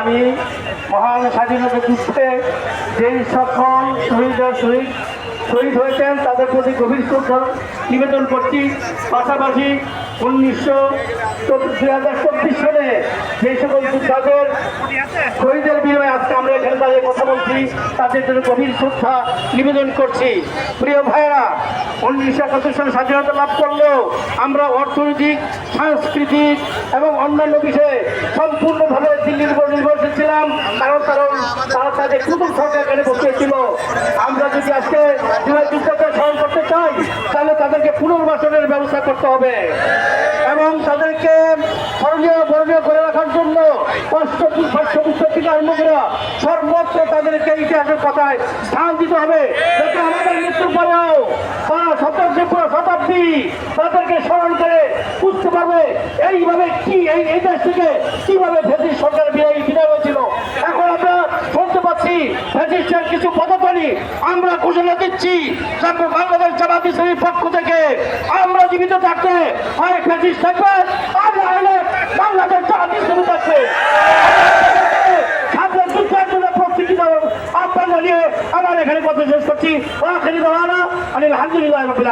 আমি মহান স্বাধীনতা যুদ্ধে যেই সকল শহীদ শহীদ শহীদ হয়েছেন, তাদের প্রতি গভীর শ্রদ্ধা নিবেদন করছি। পাশাপাশি উনিশশো দুই হাজার চব্বিশ সালে যে সকল যোদ্ধাদের শহীদের এখানে কথা বলছি, তাদের জন্য গভীর শ্রদ্ধা নিবেদন করছি। প্রিয় ভাইয়েরা, উনিশশো একাত্তর সালে স্বাধীনতা লাভ করলেও আমরা অর্থনৈতিক, সাংস্কৃতিক এবং অন্যান্য বিষয়ে সম্পূর্ণভাবে দিল্লির উপর নির্ভরশীল ছিলাম, কারণ কারণ তারা তাদের কুটুম সরকার এখানে বসিয়েছিল আমরা যদি আজকে যুদ্ধকে স্মরণ করতে চাই, তাহলে তাদেরকে পুনর্বাসনের ব্যবস্থা করতে হবে। এবং তাদেরকে স্মরণীয়, বরণীয় করে রাখার জন্য কষ্ট পাঠ্যপুস্তক থেকে আরম্ভ করে সর্বত্র তাদেরকে ইতিহাসের কথায় স্থান দিতে হবে। যাতে আমাদের মৃত্যুর পরেও শতাব্দী তাদেরকে স্মরণ করে বুঝতে পারবে এইভাবে কি এই দেশ থেকে কীভাবে ব্রিটিশ সরকার বিদায় বিদায় হয়েছিল। এখন আমরা শুনতে পাচ্ছি ব্রিটিশের কিছু পদতলি আমরা ঘোষণা দিচ্ছি বাংলাদেশ জামাত ইসলামীর পক্ষ থেকে আমরা জীবিত থাকতে হয় ব্রিটিশ থাকবে আহ্বান নিয়ে আমার এখানে কথা শেষ করছি। আলহামদুলিল্লাহ রবিল